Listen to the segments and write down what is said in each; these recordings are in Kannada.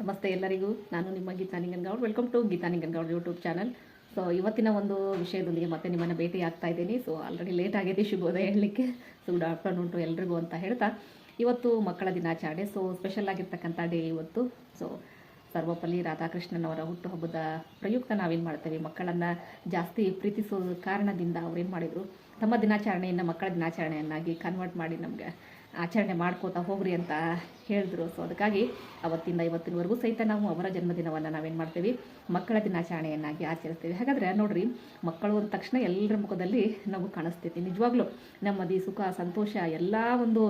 ನಮಸ್ತೆ ಎಲ್ಲರಿಗೂ. ನಾನು ನಿಮ್ಮ Geeta Ningangoud. Welcome to Geeta Ningangoud YouTube channel so ಇವತ್ತಿನ ಒಂದು ವಿಷಯದೊಂದಿಗೆ ಮತ್ತೆ ನಿಮ್ಮನ್ನು ಭೇಟಿ ಆಗ್ತಾ ಇದ್ದೀನಿ. ಸೊ ಆಲ್ರೆಡಿ ಲೇಟ್ ಆಗಿದೆ ಶುಭೋದಯ ಹೇಳಲಿಕ್ಕೆ. ಸೊ ಗುಡ್ ಆಫ್ಟರ್ನೂನ್ ಟು ಎಲ್ರಿಗೂ ಅಂತ ಹೇಳ್ತಾ. ಇವತ್ತು ಮಕ್ಕಳ ದಿನಾಚರಣೆ. ಸೊ ಸ್ಪೆಷಲ್ ಆಗಿರ್ತಕ್ಕಂಥ ಡೇ ಇವತ್ತು. ಸೊ ಸರ್ವಪಲ್ಲಿ ರಾಧಾಕೃಷ್ಣನವರ ಹುಟ್ಟುಹಬ್ಬದ ಪ್ರಯುಕ್ತ ನಾವೇನು ಮಾಡ್ತೇವೆ? ಮಕ್ಕಳನ್ನು ಜಾಸ್ತಿ ಪ್ರೀತಿಸೋ ಕಾರಣದಿಂದ ಅವ್ರೇನು ಮಾಡಿದರು? ತಮ್ಮ ದಿನಾಚರಣೆಯನ್ನು ಮಕ್ಕಳ ದಿನಾಚರಣೆಯನ್ನಾಗಿ ಕನ್ವರ್ಟ್ ಮಾಡಿ ನಮಗೆ ಆಚರಣೆ ಮಾಡ್ಕೋತಾ ಹೋಗ್ರಿ ಅಂತ ಹೇಳಿದ್ರು. ಸೊ ಅದಕ್ಕಾಗಿ ಅವತ್ತಿಂದ ಇವತ್ತಿನವರೆಗೂ ಸಹಿತ ನಾವು ಅವರ ಜನ್ಮದಿನವನ್ನು ನಾವೇನು ಮಾಡ್ತೀವಿ? ಮಕ್ಕಳ ದಿನಾಚರಣೆಯನ್ನಾಗಿ ಆಚರಿಸ್ತೀವಿ. ಹಾಗಾದರೆ ನೋಡ್ರಿ, ಮಕ್ಕಳು ಅಂದ ತಕ್ಷಣ ಎಲ್ಲರ ಮುಖದಲ್ಲಿ ನಾವು ಕಾಣಿಸ್ತೈತಿ ನಿಜವಾಗ್ಲೂ ನೆಮ್ಮದಿ ಸುಖ, ಸಂತೋಷ, ಎಲ್ಲ ಒಂದು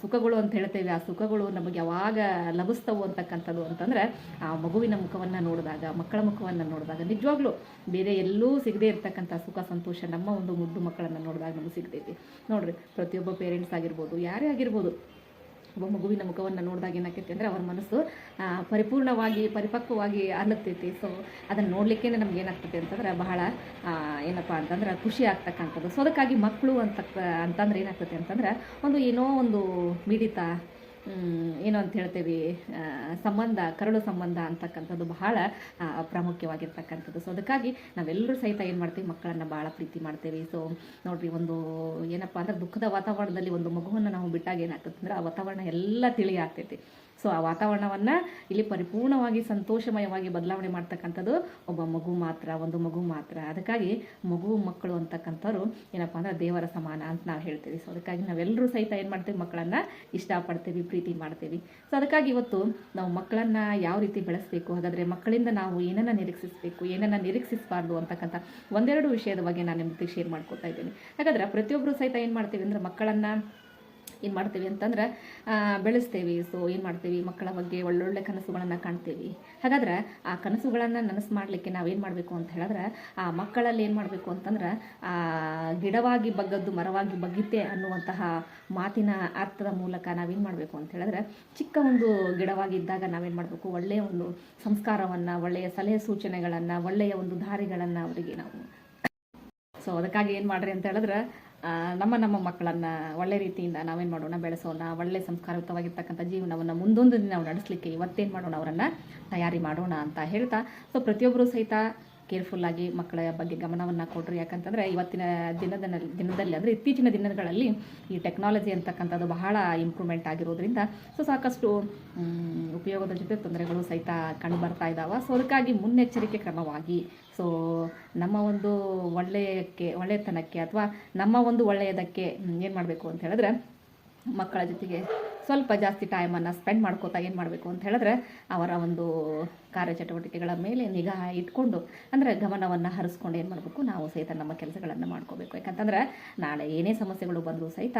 ಸುಖಗಳು ಅಂತ ಹೇಳ್ತೇವೆ. ಆ ಸುಖಗಳು ನಮಗೆ ಯಾವಾಗ ಲಭಿಸ್ತವು ಅಂತಕ್ಕಂಥದ್ದು ಅಂತಂದ್ರೆ, ಆ ಮಗುವಿನ ಮುಖವನ್ನು ನೋಡಿದಾಗ, ಮಕ್ಕಳ ಮುಖವನ್ನು ನೋಡಿದಾಗ ನಿಜವಾಗ್ಲೂ ಬೇರೆ ಎಲ್ಲೂ ಸಿಗದೇ ಇರತಕ್ಕಂಥ ಸುಖ, ಸಂತೋಷ ನಮ್ಮ ಒಂದು ಮುದ್ದು ಮಕ್ಕಳನ್ನು ನೋಡಿದಾಗ ನಮಗೆ ಸಿಗ್ತೈತಿ. ನೋಡ್ರಿ, ಪ್ರತಿಯೊಬ್ಬ ಪೇರೆಂಟ್ಸ್ ಆಗಿರ್ಬೋದು ಯಾರೇ ಆಗಿರ್ಬೋದು, ಒಬ್ಬ ಮಗುವಿನ ಮುಖವನ್ನು ನೋಡಿದಾಗ ಏನಾಕೈತಿ ಅಂದರೆ ಅವ್ರ ಮನಸ್ಸು ಪರಿಪೂರ್ಣವಾಗಿ, ಪರಿಪಕ್ವವಾಗಿ ಅನ್ನತೈತಿ ಸೊ ಅದನ್ನು ನೋಡಲಿಕ್ಕೆ ನಮ್ಗೆ ಏನಾಗ್ತೈತಿ ಅಂತಂದ್ರೆ ಬಹಳ ಏನಪ್ಪ ಅಂತಂದ್ರೆ ಖುಷಿ ಆಗ್ತಕ್ಕಂಥದ್ದು. ಸೊ ಅದಕ್ಕಾಗಿ ಮಕ್ಕಳು ಅಂತಕ್ಕ ಅಂತಂದ್ರೆ ಏನಾಗ್ತೈತಿ ಅಂತಂದ್ರೆ, ಒಂದು ಏನೋ ಒಂದು ಮಿಡಿತ ಏನು ಅಂತ ಹೇಳ್ತೀವಿ ಸಂಬಂಧ, ಕರಳು ಸಂಬಂಧ ಅಂತಕ್ಕಂಥದ್ದು ಬಹಳ ಪ್ರಾಮುಖ್ಯವಾಗಿರ್ತಕ್ಕಂಥದ್ದು. ಸೊ ಅದಕ್ಕಾಗಿ ನಾವೆಲ್ಲರೂ ಸಹಿತ ಏನು ಮಾಡ್ತೀವಿ, ಮಕ್ಕಳನ್ನು ಭಾಳ ಪ್ರೀತಿ ಮಾಡ್ತೇವೆ. ಸೊ ನೋಡಿರಿ, ಒಂದು ಏನಪ್ಪ ಅಂದ್ರೆ ದುಃಖದ ವಾತಾವರಣದಲ್ಲಿ ಒಂದು ಮಗುವನ್ನು ನಾವು ಬಿಟ್ಟಾಗ ಏನಾಗ್ತದೆ ಅಂದ್ರೆ ಆ ವಾತಾವರಣ ಎಲ್ಲ ತಿಳಿ ಆಗ್ತೈತಿ ಸೊ ಆ ವಾತಾವರಣವನ್ನು ಇಲ್ಲಿ ಪರಿಪೂರ್ಣವಾಗಿ, ಸಂತೋಷಮಯವಾಗಿ ಬದಲಾವಣೆ ಮಾಡ್ತಕ್ಕಂಥದ್ದು ಒಬ್ಬ ಮಗು ಮಾತ್ರ, ಒಂದು ಮಗು ಮಾತ್ರ. ಅದಕ್ಕಾಗಿ ಮಗು, ಮಕ್ಕಳು ಅಂತಕ್ಕಂಥವ್ರು ಏನಪ್ಪ ಅಂದ್ರೆ ದೇವರ ಸಮಾನ ಅಂತ ನಾವು ಹೇಳ್ತೀವಿ. ಸೊ ಅದಕ್ಕಾಗಿ ನಾವೆಲ್ಲರೂ ಸಹಿತ ಏನು ಮಾಡ್ತೀವಿ? ಮಕ್ಕಳನ್ನು ಇಷ್ಟಪಡ್ತೀವಿ, ಪ್ರೀತಿ ಮಾಡ್ತೀವಿ. ಸೊ ಅದಕ್ಕಾಗಿ ಇವತ್ತು ನಾವು ಮಕ್ಕಳನ್ನು ಯಾವ ರೀತಿ ಬೆಳೆಸಬೇಕು? ಹಾಗಾದರೆ ಮಕ್ಕಳಿಂದ ನಾವು ಏನನ್ನು ನಿರೀಕ್ಷಿಸಬೇಕು? ಏನನ್ನು ನಿರೀಕ್ಷಿಸಬಾರ್ದು ಅಂತಕ್ಕಂಥ ಒಂದೆರಡು ವಿಷಯದ ಬಗ್ಗೆ ನಾನು ನಿಮ್ಮ ಶೇರ್ ಮಾಡ್ಕೊತಾ ಇದ್ದೀನಿ. ಹಾಗಾದ್ರೆ ಪ್ರತಿಯೊಬ್ಬರು ಸಹಿತ ಏನು ಮಾಡ್ತೀವಿ ಅಂದ್ರೆ ಮಕ್ಕಳನ್ನು ಏನು ಮಾಡ್ತೀವಿ ಅಂತಂದ್ರೆ ಬೆಳೆಸ್ತೇವೆ. ಸೊ ಏನು ಮಾಡ್ತೀವಿ? ಮಕ್ಕಳ ಬಗ್ಗೆ ಒಳ್ಳೊಳ್ಳೆ ಕನಸುಗಳನ್ನು ಕಾಣ್ತೀವಿ. ಹಾಗಾದ್ರೆ ಆ ಕನಸುಗಳನ್ನು ನನಸು ಮಾಡಲಿಕ್ಕೆ ನಾವೇನು ಮಾಡಬೇಕು ಅಂತ ಹೇಳಿದ್ರೆ, ಆ ಮಕ್ಕಳಲ್ಲಿ ಏನು ಮಾಡಬೇಕು ಅಂತಂದ್ರೆ, ಆ, ಗಿಡವಾಗಿ ಬಗ್ಗದ್ದು, ಮರವಾಗಿ ಬಗ್ಗಿತ್ತೆ ಅನ್ನುವಂತಹ ಮಾತಿನ ಅರ್ಥದ ಮೂಲಕ ನಾವೇನು ಮಾಡಬೇಕು ಅಂತ ಹೇಳಿದ್ರೆ, ಚಿಕ್ಕ ಒಂದು ಗಿಡವಾಗಿ ಇದ್ದಾಗ ನಾವೇನು ಮಾಡಬೇಕು? ಒಳ್ಳೆಯ ಒಂದು ಸಂಸ್ಕಾರವನ್ನು, ಒಳ್ಳೆಯ ಸಲಹೆ ಸೂಚನೆಗಳನ್ನು, ಒಳ್ಳೆಯ ಒಂದು ದಾರಿಗಳನ್ನು ಅವರಿಗೆ ನಾವು. ಸೊ ಅದಕ್ಕಾಗಿ ಏನು ಮಾಡ್ರಿ ಅಂತ ಹೇಳಿದ್ರೆ ನಮ್ಮ ನಮ್ಮ ಮಕ್ಕಳನ್ನು ಒಳ್ಳೆ ರೀತಿಯಿಂದ ನಾವೇನು ಮಾಡೋಣ, ಬೆಳೆಸೋಣ, ಒಳ್ಳೆ ಸಂಸ್ಕಾರಯುತವಾಗಿರ್ತಕ್ಕಂಥ ಜೀವನವನ್ನು ಮುಂದೊಂದು ದಿನ ನಾವು ನಡೆಸಲಿಕ್ಕೆ ಇವತ್ತೇನು ಮಾಡೋಣ, ಅವರನ್ನು ತಯಾರಿ ಮಾಡೋಣ ಅಂತ ಹೇಳ್ತಾ ಸೊ ಪ್ರತಿಯೊಬ್ಬರು ಸಹಿತ ಕೇರ್ಫುಲ್ಲಾಗಿ ಮಕ್ಕಳ ಬಗ್ಗೆ ಗಮನವನ್ನು ಕೊಡ್ರಿ. ಯಾಕಂತಂದರೆ ಇವತ್ತಿನ ದಿನದ ದಿನದಲ್ಲಿ ಅಂದರೆ ಇತ್ತೀಚಿನ ದಿನಗಳಲ್ಲಿ ಈ ಟೆಕ್ನಾಲಜಿ ಅಂತಕ್ಕಂಥದ್ದು ಬಹಳ ಇಂಪ್ರೂವ್ಮೆಂಟ್ ಆಗಿರೋದ್ರಿಂದ ಸೊ ಸಾಕಷ್ಟು ಉಪಯೋಗದ ಜೊತೆ ತೊಂದರೆಗಳು ಸಹಿತ ಕಂಡು ಬರ್ತಾ ಇದ್ದಾವೆ ಸೊ ಅದಕ್ಕಾಗಿ ಮುನ್ನೆಚ್ಚರಿಕೆ ಕ್ರಮವಾಗಿ, ಸೊ ನಮ್ಮ ಒಂದು ಒಳ್ಳೆಯಕ್ಕೆ ಒಳ್ಳೆಯತನಕ್ಕೆ ಅಥವಾ ನಮ್ಮ ಒಂದು ಒಳ್ಳೆಯದಕ್ಕೆ ಏನು ಮಾಡಬೇಕು ಅಂತ ಹೇಳಿದ್ರೆ ಮಕ್ಕಳ ಜೊತೆಗೆ ಸ್ವಲ್ಪ ಜಾಸ್ತಿ ಟೈಮನ್ನು ಸ್ಪೆಂಡ್ ಮಾಡ್ಕೋತಾ ಏನು ಮಾಡಬೇಕು ಅಂತ ಹೇಳಿದ್ರೆ ಅವರ ಒಂದು ಕಾರ್ಯಚಟುವಟಿಕೆಗಳ ಮೇಲೆ ನಿಗಾ ಇಟ್ಕೊಂಡು ಅಂದರೆ ಗಮನವನ್ನು ಹರಿಸ್ಕೊಂಡು ಏನು ಮಾಡಬೇಕು, ನಾವು ಸಹಿತ ನಮ್ಮ ಕೆಲಸಗಳನ್ನು ಮಾಡ್ಕೋಬೇಕು. ಯಾಕಂತಂದ್ರೆ ನಾಳೆ ಏನೇ ಸಮಸ್ಯೆಗಳು ಬಂದರೂ ಸಹಿತ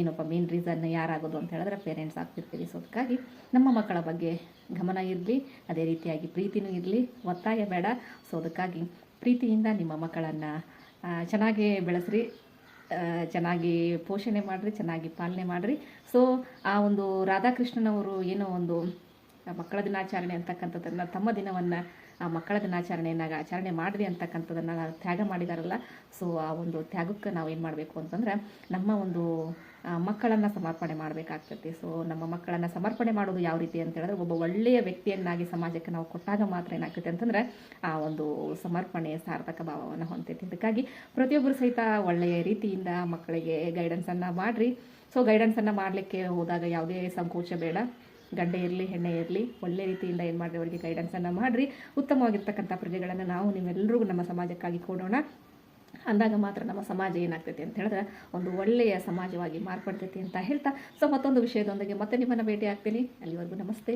ಏನಪ್ಪ ಮೇನ್ ರೀಸನ್ ಯಾರಾಗೋದು ಅಂತ ಹೇಳಿದ್ರೆ ಪೇರೆಂಟ್ಸ್ ಆಗ್ತಿರ್ತೀವಿ. ಸೊ ಅದಕ್ಕಾಗಿ ನಮ್ಮ ಮಕ್ಕಳ ಬಗ್ಗೆ ಗಮನ ಇರಲಿ, ಅದೇ ರೀತಿಯಾಗಿ ಪ್ರೀತಿನೂ ಇರಲಿ, ಒತ್ತಾಯ ಬೇಡ. ಸೊ ಅದಕ್ಕಾಗಿ ಪ್ರೀತಿಯಿಂದ ನಿಮ್ಮ ಮಕ್ಕಳನ್ನು ಚೆನ್ನಾಗಿ ಬೆಳೆಸ್ರಿ. ಚೆನ್ನಾಗಿ ಪೋಷಣೆ ಮಾಡಿರಿ, ಚೆನ್ನಾಗಿ ಪಾಲನೆ ಮಾಡಿರಿ. ಸೊ ಆ ಒಂದು ರಾಧಾಕೃಷ್ಣನವರು ಏನೋ ಒಂದು ಮಕ್ಕಳ ದಿನಾಚರಣೆ ಅಂತಕ್ಕಂಥದ್ದನ್ನು ತಮ್ಮ ದಿನವನ್ನು ಮಕ್ಕಳ ದಿನಾಚರಣೆಯನ್ನಾಗ ಆಚರಣೆ ಮಾಡಿರಿ ಅಂತಕ್ಕಂಥದ್ದನ್ನು ತ್ಯಾಗ ಮಾಡಿದಾರಲ್ಲ. ಸೊ ಆ ಒಂದು ತ್ಯಾಗಕ್ಕೆ ನಾವು ಏನು ಮಾಡಬೇಕು ಅಂತಂದರೆ ನಮ್ಮ ಒಂದು ಮಕ್ಕಳನ್ನು ಸಮರ್ಪಣೆ ಮಾಡಬೇಕಾಗ್ತೈತಿ ಸೊ ನಮ್ಮ ಮಕ್ಕಳನ್ನು ಸಮರ್ಪಣೆ ಮಾಡೋದು ಯಾವ ರೀತಿ ಅಂತ ಹೇಳಿದ್ರೆ ಒಬ್ಬ ಒಳ್ಳೆಯ ವ್ಯಕ್ತಿಯನ್ನಾಗಿ ಸಮಾಜಕ್ಕೆ ನಾವು ಕೊಟ್ಟಾಗ ಮಾತ್ರ ಏನಾಗ್ತೈತೆ ಅಂತಂದರೆ ಆ ಒಂದು ಸಮರ್ಪಣೆ, ಸಾರ್ಥಕ ಭಾವವನ್ನು ಹೊಂದೈತಿ ಅದಕ್ಕಾಗಿ ಪ್ರತಿಯೊಬ್ಬರು ಸಹಿತ ಒಳ್ಳೆಯ ರೀತಿಯಿಂದ ಮಕ್ಕಳಿಗೆ ಗೈಡೆನ್ಸನ್ನು ಮಾಡಿರಿ. ಸೊ ಗೈಡೆನ್ಸನ್ನು ಮಾಡಲಿಕ್ಕೆ ಹೋದಾಗ ಯಾವುದೇ ಸಂಕೋಚ ಬೇಡ. ಗಂಡೆ ಇರಲಿ ಹೆಣ್ಣೆ ಇರಲಿ, ಒಳ್ಳೆ ರೀತಿಯಿಂದ ಏನು ಮಾಡಿರಿ ಅವರಿಗೆ ಗೈಡೆನ್ಸನ್ನು ಮಾಡಿರಿ. ಉತ್ತಮವಾಗಿರ್ತಕ್ಕಂಥ ಪ್ರಜೆಗಳನ್ನು ನಾವು ನಿಮ್ಮೆಲ್ಲರಿಗೂ ನಮ್ಮ ಸಮಾಜಕ್ಕಾಗಿ ಕೊಡೋಣ. ಅಂದಾಗ ಮಾತ್ರ ನಮ್ಮ ಸಮಾಜ ಏನಾಗ್ತೈತಿ ಅಂತ ಹೇಳಿದ್ರೆ ಒಂದು ಒಳ್ಳೆಯ ಸಮಾಜವಾಗಿ ಮಾರ್ಪಡ್ತೈತಿ ಅಂತ ಹೇಳ್ತಾ. ಸೊ ಮತ್ತೊಂದು ವಿಷಯದೊಂದಿಗೆ ಮತ್ತೆ ನಿಮ್ಮನ್ನು ಭೇಟಿ ಆಗ್ತೀನಿ ಅಲ್ಲಿವರೆಗೂ ನಮಸ್ತೆ.